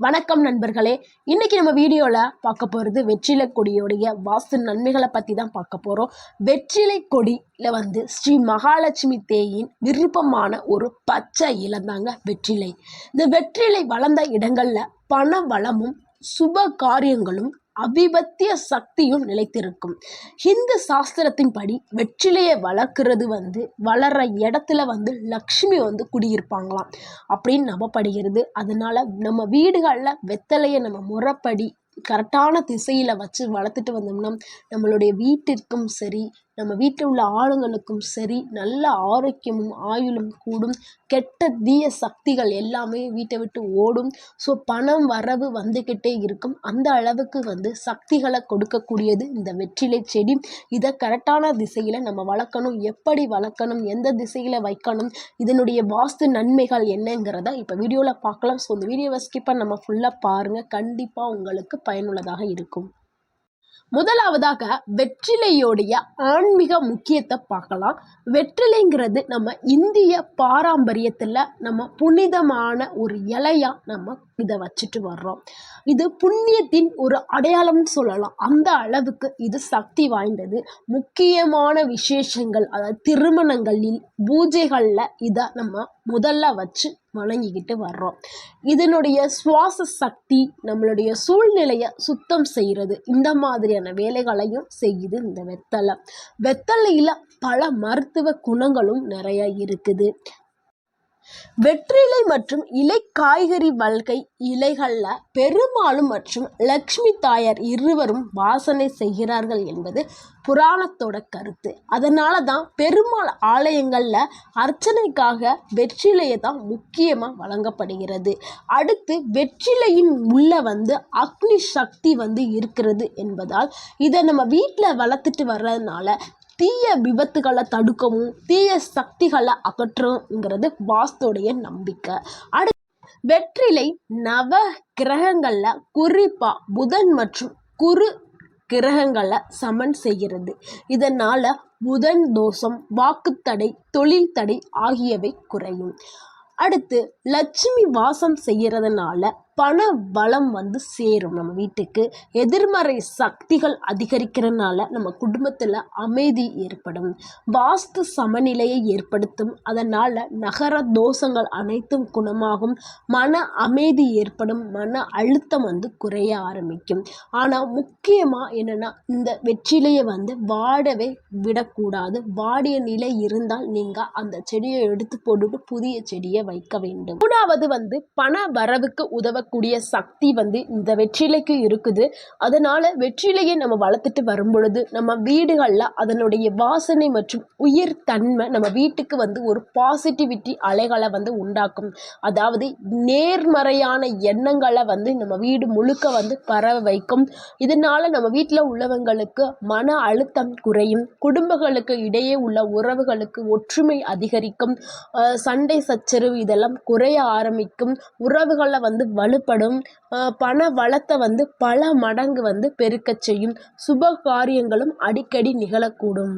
வணக்கம் நண்பர்களே. இன்னைக்கு நம்ம வீடியோவில் பார்க்க போகிறது வெற்றிலை கொடியோடைய வாஸ்து நன்மைகளை பற்றி தான் பார்க்க போகிறோம் வெற்றிலை கொடியில் வந்து ஸ்ரீ மகாலட்சுமி தேயின் விருப்பமான ஒரு பச்சை இலந்தாங்க வெற்றிலை. இந்த வெற்றிலை வளர்ந்த இடங்களில் பண வளமும் சுப காரியங்களும் அபிபத்திய சக்தியும் நிலைத்திருக்கும். ஹிந்து சாஸ்திரத்தின்படி வெற்றிலையை வளர்க்குறது வந்து வளர்கிற இடத்துல வந்து லக்ஷ்மி வந்து குடியிருப்பாங்களாம். அப்படின்னு நம்பப்படுகிறது. அதனால நம்ம வீடுகளில் வெத்தலையை நம்ம முறைப்படி கரெக்டான திசையில் வச்சு வளர்த்துட்டு வந்தோம்னா நம்மளுடைய வீட்டிற்கும் சரி நம்ம வீட்டில் உள்ள ஆளுங்களுக்கும் சரி நல்ல ஆரோக்கியமும் ஆயுளும் கூடும். கெட்ட தீய சக்திகள் எல்லாமே வீட்டை விட்டு ஓடும். ஸோ பணம் வரவு வந்துக்கிட்டே இருக்கும். அந்த அளவுக்கு வந்து சக்திகளை கொடுக்கக்கூடியது இந்த வெற்றிலை செடி. இதை கரெக்டான திசையில் நம்ம வளர்க்கணும். எப்படி வளர்க்கணும்? எந்த திசையில் வைக்கணும்? இதனுடைய வாஸ்து நன்மைகள் என்னங்கிறத இப்போ வீடியோவில் பார்க்கலாம். ஸோ இந்த வீடியோவை ஸ்கிப் பண்ண நம்ம ஃபுல்லாக பாருங்கள் கண்டிப்பாக உங்களுக்கு பயனுள்ளதாக இருக்கும். முதலாவதாக வெற்றிலையோடைய ஆன்மீக முக்கியத்தை பார்க்கலாம். வெற்றிலைங்கிறது நம்ம இந்திய பாரம்பரியத்தில் நம்ம புனிதமான ஒரு இலையாக நம்ம இதை வச்சுட்டு வர்றோம். இது புண்ணியத்தின் ஒரு அடையாளம்னு சொல்லலாம். அந்த அளவுக்கு இது சக்தி வாய்ந்தது. முக்கியமான விசேஷங்கள் அதாவது திருமணங்களில் பூஜைகளில் இதை நம்ம முதல்ல வச்சு வணங்கிக்கிட்டு வர்றோம். இதனுடைய சுவாச சக்தி நம்மளுடைய சூழ்நிலையை சுத்தம் செய்கிறது இந்த மாதிரியான வேலைகளையும் செய்யுது இந்த வெத்தலை. வெத்தலையில் பல மருத்துவ குணங்களும் நிறைய இருக்குது. வெற்றிலை மற்றும் இலை காய்கறி வல்கை இலைகளில் பெருமாளும் மற்றும் லக்ஷ்மி தாயார் இருவரும் வாசனை செய்கிறார்கள் என்பது புராணத்தோட கருத்து. அதனால தான் பெருமாள் ஆலயங்களில் அர்ச்சனைக்காக வெற்றிலையை தான் முக்கியமாக வழங்கப்படுகிறது. அடுத்து வெற்றிலையின் உள்ள வந்து அக்னி சக்தி வந்து இருக்கிறது என்பதால் இதை நம்ம வீட்டில் வளர்த்துட்டு வர்றதுனால தீய விபத்துகளை தடுக்கவும் தீய சக்திகளை அகற்றுங்கிறது வாஸ்துடைய நம்பிக்கை. அடு வெற்றிலை நவ கிரகங்களில் குறிப்பாக புதன் மற்றும் குரு கிரகங்களை சமன் செய்கிறது. இதனால் புதன் தோஷம் வாக்குத்தடை தொழில் தடை ஆகியவை குறையும். அடுத்து லட்சுமி வாசம் செய்கிறதுனால பண வளம் வந்து சேரும் நம்ம வீட்டுக்கு. எதிர்மறை சக்திகள் அதிகரிக்கிறதுனால நம்ம குடும்பத்தில் அமைதி ஏற்படும். வாஸ்து சமநிலையை ஏற்படுத்தும். அதனால் நகர தோஷங்கள் அனைத்தும் குணமாகும். மன அமைதி ஏற்படும். மன அழுத்தம் வந்து குறைய ஆரம்பிக்கும். ஆனால் முக்கியமாக என்னென்னா இந்த வெற்றிலையை வந்து வாடவே விடக்கூடாது. வாடிய நிலை இருந்தால் நீங்கள் அந்த செடியை எடுத்து போட்டுட்டு புதிய செடியை வைக்க வேண்டும். மூணாவது வந்து பண வரவுக்கு உதவ கூடிய சக்தி வந்து இந்த வெற்றிலைக்கு இருக்குது. அதனால் வெற்றிலையை நம்ம வளர்த்துட்டு வரும் பொழுது நம்ம வீடுகளில் அதனுடைய வாசனை மற்றும் உயிர் தன்மை நம்ம வீட்டுக்கு வந்து ஒரு பாசிட்டிவிட்டி அலைகளை வந்து உண்டாக்கும். அதாவது நேர்மறையான எண்ணங்களை வந்து நம்ம வீடு முழுக்க வந்து பரவ வைக்கும். இதனால் நம்ம வீட்டில் உள்ளவங்களுக்கு மன அழுத்தம் குறையும். குடும்பங்களுக்கு இடையே உள்ள உறவுகளுக்கு ஒற்றுமை அதிகரிக்கும். சண்டை சச்சரவு இதெல்லாம் குறைய ஆரம்பிக்கும். உறவுகளை வந்து வலுப்படும் பண வளத்தை வந்து பல மடங்கு வந்து பெருக்கச் செய்யும். சுப காரியங்களும் அடிக்கடி நிகழக்கூடும்.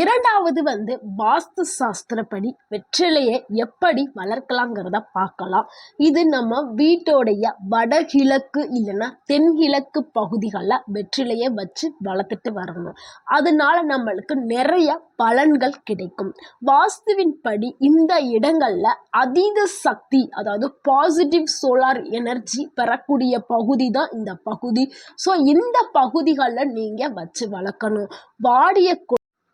இரண்டாவது வந்து வாஸ்து சாஸ்திரப்படி வெற்றிலையை எப்படி வளர்க்கலாங்கிறத பார்க்கலாம். இது நம்ம வீட்டோடைய வடகிழக்கு இல்லைன்னா தென்கிழக்கு பகுதிகளில் வெற்றிலையை வச்சு வளர்த்துட்டு வரணும். அதனால நம்மளுக்கு நிறைய பலன்கள் கிடைக்கும். வாஸ்துவின் படி இந்த இடங்களில் அதீத சக்தி அதாவது பாசிட்டிவ் சோலார் எனர்ஜி பெறக்கூடிய பகுதி தான் இந்த பகுதி. ஸோ இந்த பகுதிகளில் நீங்கள் வச்சு வளர்க்கணும். வாடிய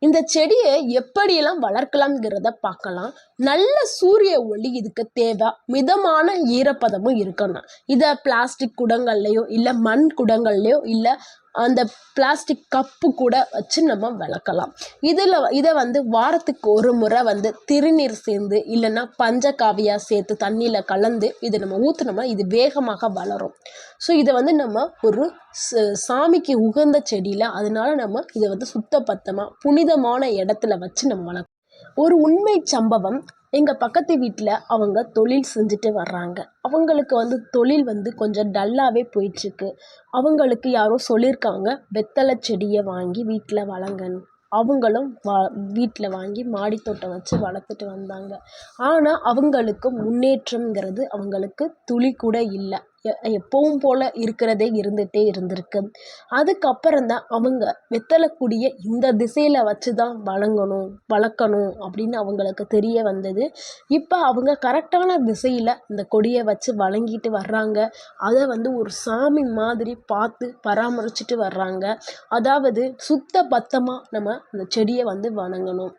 இந்த செடியை எப்படியெல்லாம் வளர்க்கலாம்ங்கிறத பார்க்கலாம். நல்ல சூரிய ஒளி இதுக்கு தேவை. மிதமான ஈரப்பதமும் இருக்கணும். இதை பிளாஸ்டிக் குடங்கள்லையோ இல்லை மண் குடங்கள்லையோ இல்லை அந்த பிளாஸ்டிக் கப்பு கூட வச்சு நம்ம வளர்க்கலாம். இதில் இதை வந்து வாரத்துக்கு ஒரு முறை வந்து திருநீர் சேர்ந்து இல்லைன்னா பஞ்சகாவியா சேர்த்து தண்ணியில் கலந்து இதை நம்ம ஊற்றுனோம்னா இது வேகமாக வளரும். ஸோ இதை வந்து நம்ம ஒரு சாமிக்கு உகந்த செடியில் அதனால நம்ம இதை வந்து சுத்தபத்தமாக புனிதமான இடத்துல வச்சு நம்ம வளர்க்கணும் ஒரு உண்மை சம்பவம் எங்கள் பக்கத்து வீட்டில் அவங்க தொழில் செஞ்சுட்டு வர்றாங்க. அவங்களுக்கு வந்து தொழில் வந்து கொஞ்சம் டல்லாகவே போயிட்டுருக்கு. அவங்களுக்கு யாரோ சொல்லியிருக்காங்க வெத்தலை செடியை வாங்கி வீட்டில் வளங்கன்னு. அவங்களும் வா வீட்டில் வாங்கி மாடித்தோட்டம் வச்சு வளர்த்துட்டு வந்தாங்க. ஆனால் அவங்களுக்கு முன்னேற்றம்ங்கிறது அவங்களுக்கு துளி கூட இல்லை. எப்பவும் போல் இருக்கிறதே இருந்துகிட்டே இருந்திருக்கு. அதுக்கப்புறம் தான் அவங்க வெத்தலக்கூடிய இந்த திசையில் வச்சு தான் வழங்கணும் வளர்க்கணும் அப்படின்னு அவங்களுக்கு தெரிய வந்தது. இப்போ அவங்க கரெக்டான திசையில் இந்த கொடியை வச்சு வழங்கிட்டு வர்றாங்க. அதை வந்து ஒரு சாமி மாதிரி பார்த்து பராமரிச்சுட்டு வர்றாங்க. அதாவது சுத்த பத்தமாக நம்ம அந்த செடியை வந்து வணங்கணும்.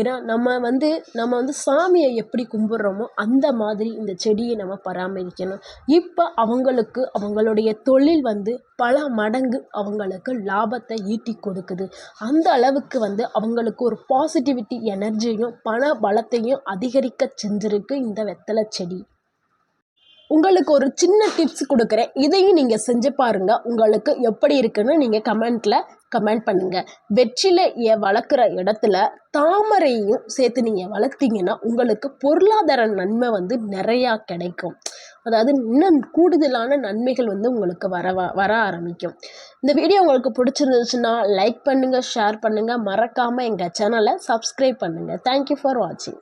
ஏன்னா நம்ம வந்து நம்ம வந்து சாமியை எப்படி கும்பிட்றோமோ அந்த மாதிரி இந்த செடியை நம்ம பராமரிக்கணும். இப்போ அவங்களுக்கு அவங்களுடைய தொழில் வந்து பல மடங்கு அவங்களுக்கு லாபத்தை ஈட்டி கொடுக்குது. அந்த அளவுக்கு வந்து அவங்களுக்கு ஒரு பாசிட்டிவிட்டி எனர்ஜியும் பண பலத்தையும் அதிகரிக்க செஞ்சிருக்கு இந்த வெத்தலை செடி. உங்களுக்கு ஒரு சின்ன டிப்ஸ் கொடுக்குறேன். இதையும் நீங்கள் செஞ்சு பாருங்கள் உங்களுக்கு எப்படி இருக்குன்னு நீங்கள் கமெண்ட்டில் கமெண்ட் பண்ணுங்கள் வெற்றிலையை வளர்க்குற இடத்துல தாமரையும் சேர்த்து நீங்கள் வளர்த்தீங்கன்னா உங்களுக்கு பொருளாதார நன்மை வந்து நிறையா கிடைக்கும். அதாவது இன்னும் கூடுதலான நன்மைகள் வந்து உங்களுக்கு வர வர ஆரம்பிக்கும். இந்த வீடியோ உங்களுக்கு பிடிச்சிருந்துச்சுன்னா லைக் பண்ணுங்கள் ஷேர் பண்ணுங்கள் மறக்காமல் எங்கள் சேனலை சப்ஸ்கிரைப் பண்ணுங்கள் தேங்க்யூ ஃபார் வாட்சிங்